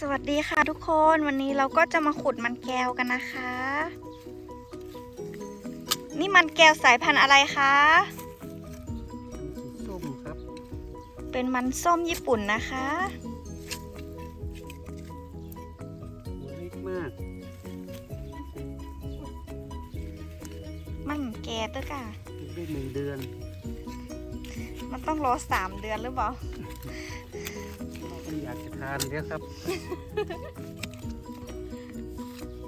สวัสดีค่ะทุกคนวันนี้เราก็จะมาขุดมันแก้วกันนะคะ นี่มันแก้วสายพันธุ์อะไรคะสีส้มครับ เป็นมันส้มญี่ปุ่นนะคะตัวเล็กมาก มันแก่ตัวก่ะได้หนึ่งเดือน มันต้องรอสามเดือนหรือเปล่า อยากจะทานเดี๋ยวครับ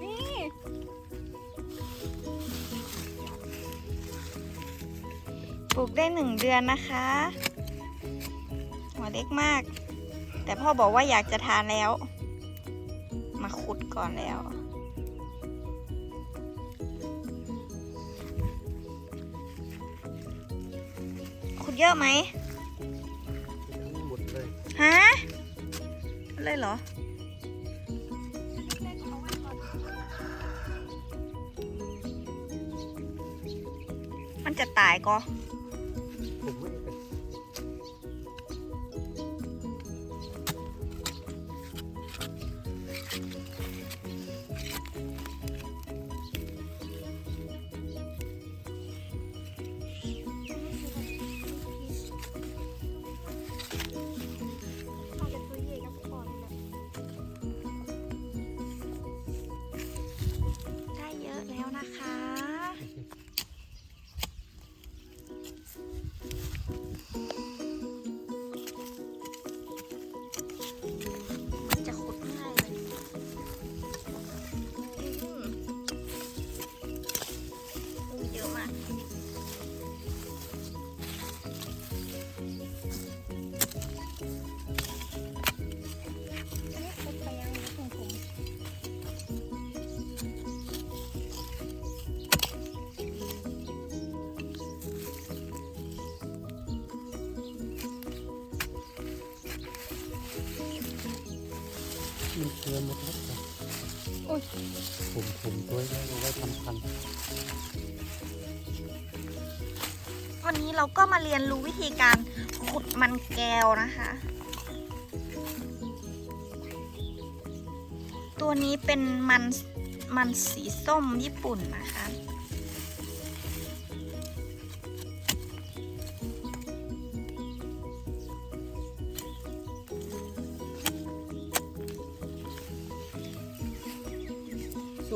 นี่ปลูกได้หนึ่งเดือนนะคะ หัวเล็กมาก แต่พ่อบอกว่าอยากจะทานแล้ว มาขุดก่อนแล้วขุดเยอะไหม เลยเหรอ มันจะตายก็ มันเกลือหมดแล้วครับอุ๊ยผมผมตัวไว้เอาไว้ทำพันวันนี้เราก็มาเรียนรู้วิธีการขุดมันแก้วนะคะ ตัวนี้เป็นมันมันสีส้มญี่ปุ่นนะคะ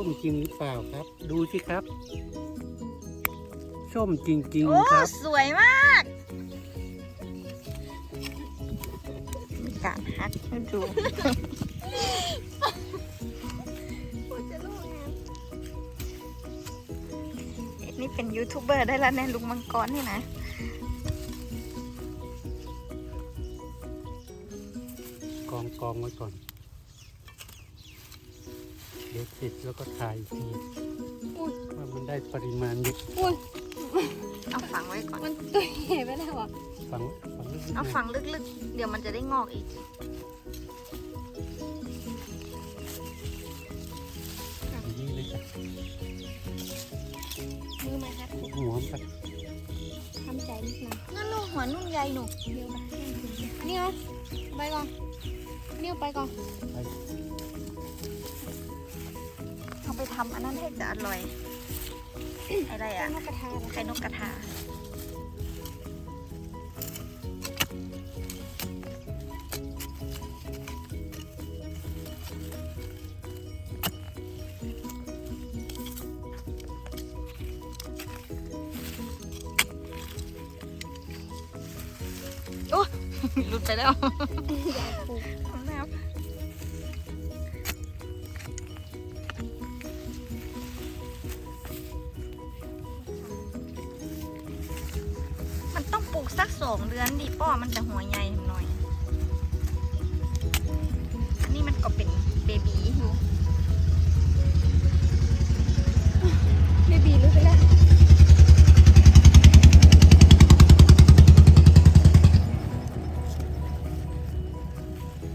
ส้มจริงหรือเปล่าครับ ดูสิครับ ส้มจริง โอ้ๆ ครับ สวยมากมีการฮักให้ดูนี่เป็นยูทูบเบอร์ได้แล้วแน่ลุงมังกรนี่นะ กองกองไว้ก่อน เดี๋ยวเสร็จแล้วก็ถ่ายอีกทีว่ามันได้ปริมาณเยอะเอาฝังไว้ก่อน มันตัวใหญ่ไปแล้วอะฝังฝังลึกๆหน่เอาอยฝังลึกๆ เดี๋ยวมันจะได้งอกอีกอย่างนี้เลยจ้ะมือมาครับหัวมันไปทำใจนิดหน่อยนั่นลูกหัวนุ่มใหญ่หนูเดี๋ยวมาอันนี้เอาไปก่อนอันนี้เอาไปก่อนไปเอาไป ทำอันนั้นให้จะอร่อย อะไรแล้อะวนกกระทานะไข่นกกระทาโอ้หลุดไปแล้วใหญ่ปูแล้ว สักสองเดือนดิป้อมันจะหัวใหญ่หน่อย อันนี้มันก็เป็นเบบีอยู่ไม่บีหรือไปแล้ว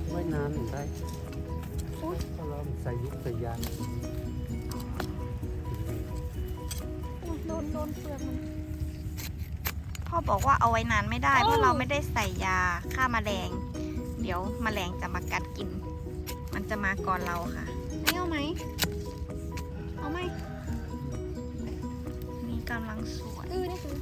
ไว้นานหนึ่งได้ถ้าเราใส่ยุกใส่ยางอุ๊ยโดนโดนเปลือกมัน พ่อบอกว่าเอาไว้นานไม่ได้โอ้เพราะเราไม่ได้ใส่ยาฆ่าแมลง เดี๋ยวแมลงจะมากัดกิน มันจะมาก่อนเราค่ะอันนี้เอาไหมเอาไหมนี่กำลังสวยเออนี่คือ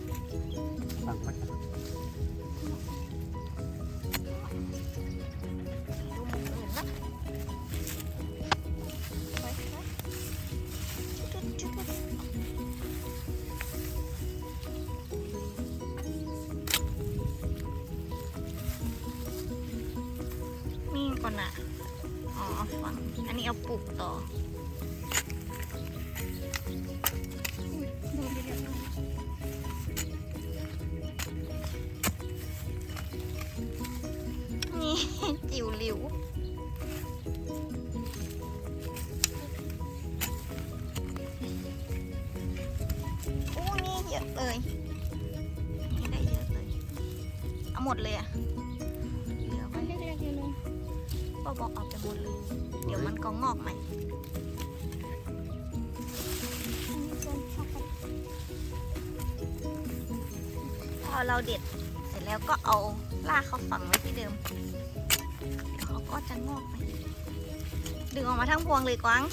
นี้เอาปลูกต่อนี่จิ๋วหลิวอู้นี่เยอะเลย นี่ได้เยอะเลย เอาหมดเลยอะ ป้าบอกเอาไปหมดเลย เดี๋ยวมันก็งอกใหม่อันนี้เป็นช็อกโกแลตพอเราเด็ดเสร็จแล้วก็เอาลากเขาฝังไว้ที่เดิมเดี๋ยวเขาก็จะงอกไปดึงออกมาทั้งพวงเลยกวาง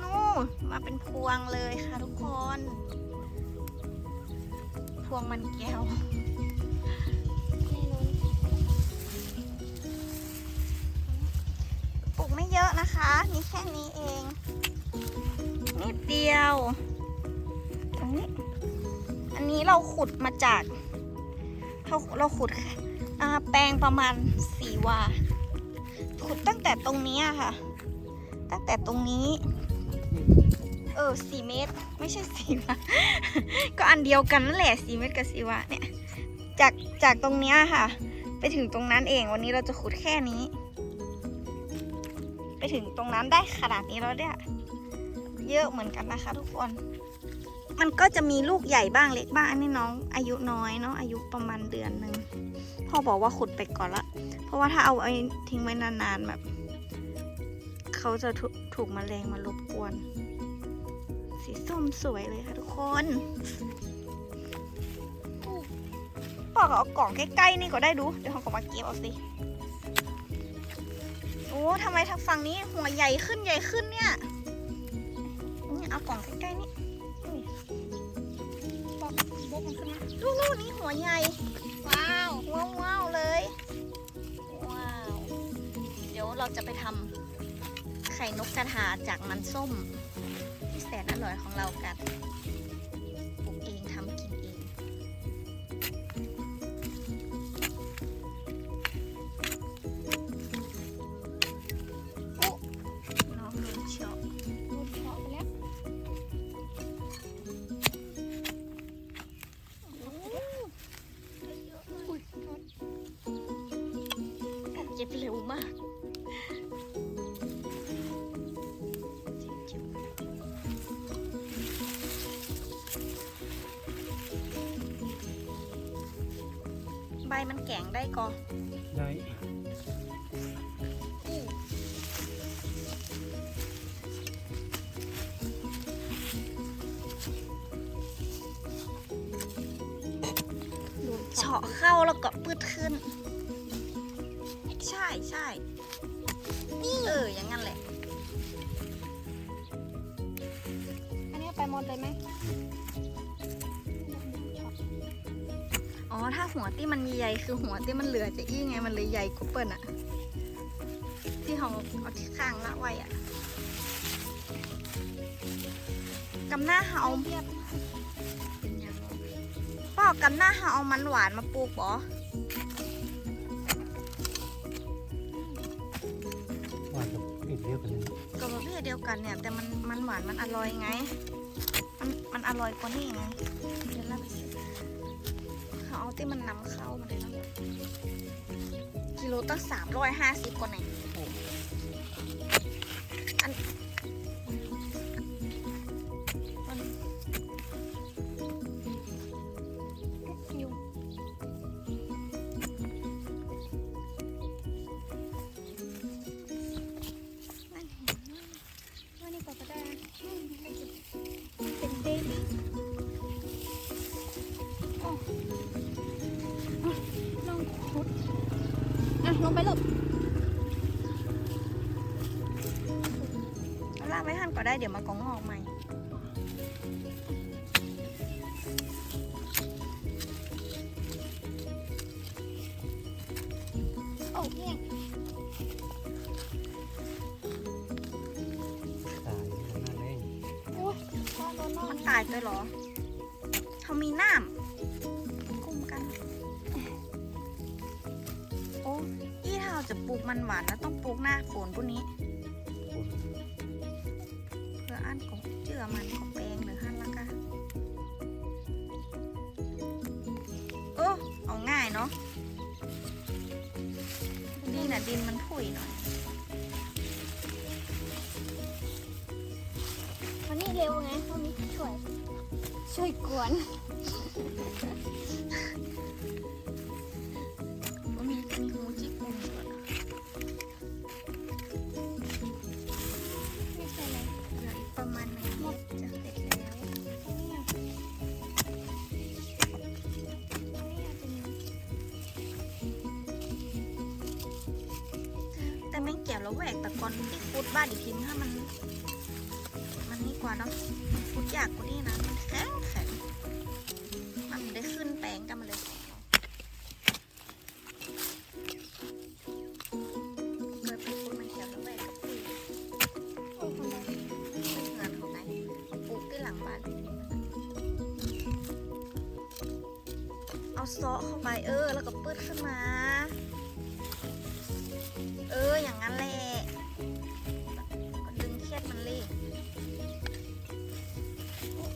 นู่นมาเป็นพวงเลยค่ะทุกคน พวงมันแก้ว นะคะ มีแค่นี้เอง นิดเดียวตรงนี้อันนี้เราขุดมาจาก เราเราขุดแปลงประมาณสี่วา ขุดตั้งแต่ตรงนี้อะค่ะ ตั้งแต่ตรงนี้ เออสี่เมตร ไม่ใช่สี่วา ก็อันเดียวกันนั่นแหละสี่เมตรกับสี่วาเนี่ย จากจากตรงนี้ค่ะ ไปถึงตรงนั้นเองวันนี้เราจะขุดแค่นี้ ไปถึงตรงนั้นได้ขนาดนี้แล้วเนี่ย เยอะเหมือนกันนะคะ ทุกคน มันก็จะมีลูกใหญ่บ้างเล็กบ้างอันนี้น้อง อายุน้อยเนาะอายุประมาณเดือนหนึ่งพ่อบอกว่าขุดไปก่อนละ เพราะว่าถ้าเอาไอ้ทิ้งไว้นานๆแบบ เขาจะถูถูกแมลงมารบกวน สีส้มสวยเลยค่ะทุกคนพ่อก็เอากล่องใกล้ๆนี่ก็ได้ดู เดี๋ยวเขาก็มาเก็บเอาสิ อ้ทำไมทางฝั่งนี้หัวใหญ่ขึ้นใหญ่ขึ้นเนี่ยนี่เอากล่องใกล้ๆนี่บอกบกมันขึ้นมาดูลูกนี่หัวใหญ่ ว้าวว้าวว้าวเลย ว้าว เดี๋ยวเราจะไปทำไข่นกกระทาจากมันส้ม ที่แสนอร่อยของเรากัน แข็งได้ก่อนได้โดนเฉาะเข้าแล้วก็ปืดขึ้น ใช่ใช่นี่เอออย่างนั้นแหละ อันนี้เอาไปหมดเลยไหม หัวที่มันใหญ่คือหัวที่มันเหลือจะอี้ไงมันเลยใหญ่กว่าเปิ้ลอะที่เขาเอาที่ข้างละไว้อะกำหน้าเขาเอาเทียบเป็นยังไงป้อกำหน้าเขาเอามันหวานมาปลูกบอว่าจะเอ็ดเดียวกันเลยก็ประเภทเดียวกันเนี่ย แต่มันมันหวานมันอร่อยไง มันมันอร่อยกว่านี่ไงเดี๋ยวเราไปซื้อเขาเอา ที่มันนำเข้ามาเลยเนาะกิโลตั้งสามร้อยห้าสิบกว่าไหนอัากไว้หันก็ได้เดี๋ยวมันก็งอกใหม่โอ้เพียงตายอยู่นั่นเองโอ้ยพ่อโดนน้องมันตายตัวเหรอ เขามีน้ำกุ้มกัน โอ้ยี่ถ้าเราจะปลูกมันหวานแล้วต้องปลูกหน้าฝนพวกนี้คน มันของแปลงหรือหั่นละกันโอ้เอาง่ายเนาะดีนะดินมันผุยหน่อยวันนี้เร็วไงวันนี้ช่วย ช่วยกวน กตะกอนที่ฟุดบ้านอีกทีถ้ามัน มันนี่กว่าเนาะฟุดยากกว่านี่นะมันแข็งแข็งมันได้ขึ้นแปลงกันมาเลยเอไปฟุดมันเขียวแล้วแหวกกับปุ๋ยโอ้ยคนละงานของนายฟูดขี้หลังบ้านเอาซาะเข้าไปเออ แล้วก็ปื้ดขึ้นมา เอออย่างนั้นแหละ มันเลยตัว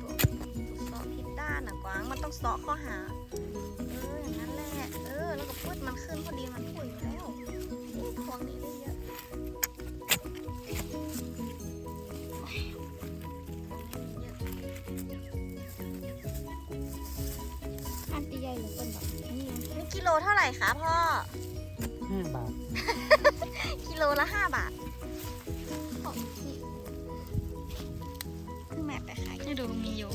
ตัวเซาะผิดด้านนะกวาง มันต้องเซาะข้าหา เออ อย่างนั้นแหละ เออ แล้วก็ปืดมันขึ้นพอดีมันผุยอยู่แล้วอู้พวงนี้ได้เยอะโอ้ยพวงนี้เยอะอันตีใหญ่หรือเป็นแบบนี้ไงนี่กิโลเท่าไหร่คะพ่อ ห้าบาท กิโลละห้าบาท คือแม่ไปขายให้ดูมีอยู่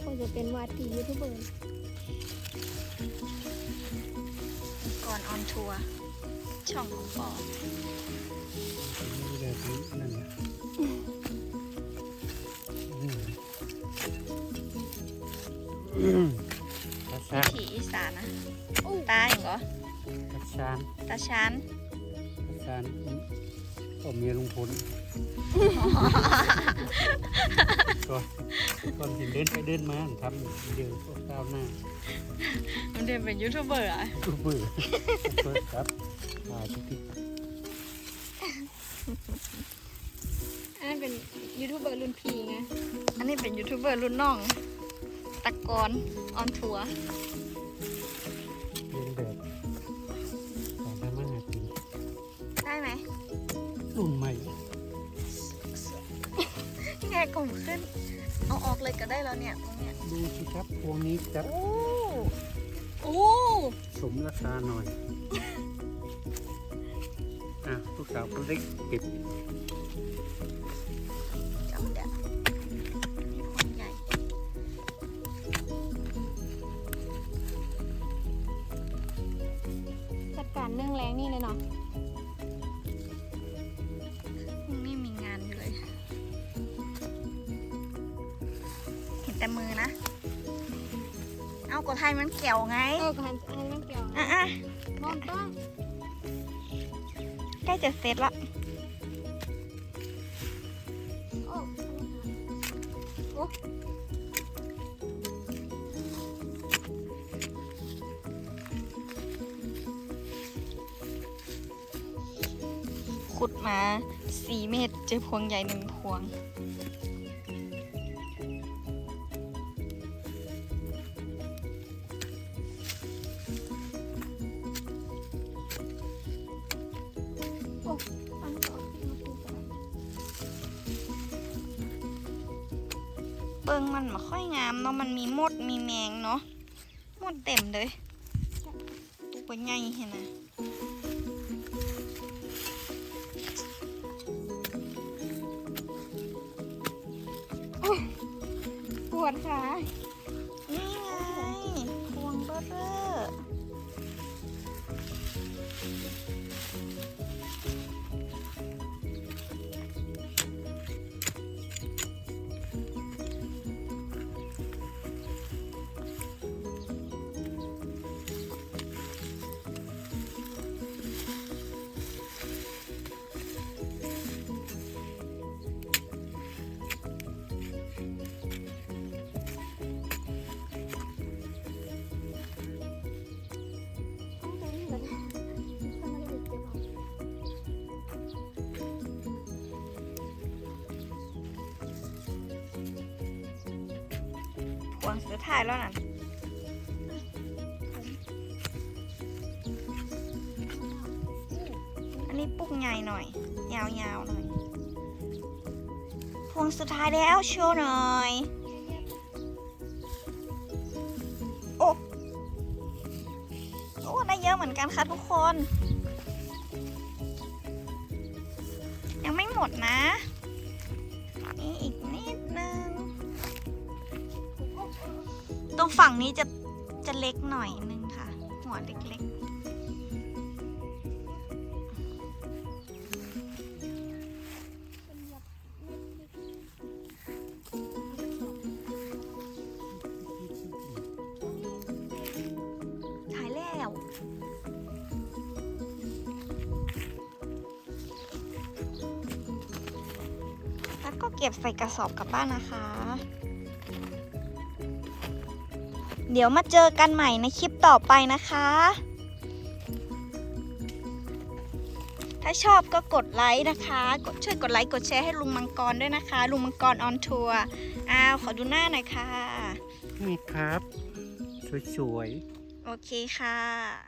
ควรจะเป็นวาทียูทูบเบอร์ก่อนออนทัวร์ช่องของปอนี่แบบนี้นั่นแหละอืมตาชานผีอีสานนะโอ้ตาอย่างเหรอตาชานตาชันตาชาน ก็เมียลุงพลก็ก่อนเห็นเดินไปเดินมาทำเดี๋ยวก็ก้าวหน้ามันเดินเป็นยูทูบเบอร์อะก็เบื่อเปิดครับถ่ายทุกทีอันนั้นเป็นยูทูบเบอร์รุ่นพี่ไง อันนี้เป็นยูทูบเบอร์รุ่นน้อง ตะกอนออนทัวร์ กลมขึ้น เอาออกเลยก็ได้แล้วเนี่ยตรงเนี้ยดูสิครับพวงนี้จะโอ้โอ้สมราคาหน่อย อะลูกสาวคนเล็กเก็บ แต่มือนะ เอากดไทยมันเกี่ยวไงเออกันอันนั้นเกี่ยวอะอะมองต้องใกล้จะเสร็จละโอ้ขุดมาสี่เมตรเจอพวงใหญ่หนึ่งพวง เปิงมันมาค่อยงามเนาะมันมีมดมีแมงเนาะมดเต็มเลยตัวใหญ่เห็นไหมปวดขานี่ไงพวงเบอ อร์วงสุดท้ายแล้วน่ะอันนี้ปุกใหญ่หน่อย ยาวๆหน่อยพวงสุดท้ายแล้วโชว์หน่อยโอ้โอ้ได้เยอะเหมือนกันค่ะทุกคน ยังไม่หมดนะ ฝั่งนี้จะจะเล็กหน่อยนึงค่ะ หัวเล็กๆถ่ายแล้วแล้วก็เก็บใส่กระสอบกลับบ้านนะคะ เดี๋ยวมาเจอกันใหม่ในคลิปต่อไปนะคะ ถ้าชอบก็กดไลค์นะคะ กดช่วยกดไลค์กดแชร์ให้ลุงมังกรด้วยนะคะ ลุงมังกรออนทัวร์อ้าวขอดูหน้าหน่อยค่ะ นี่ครับ สวยโอเคค่ะ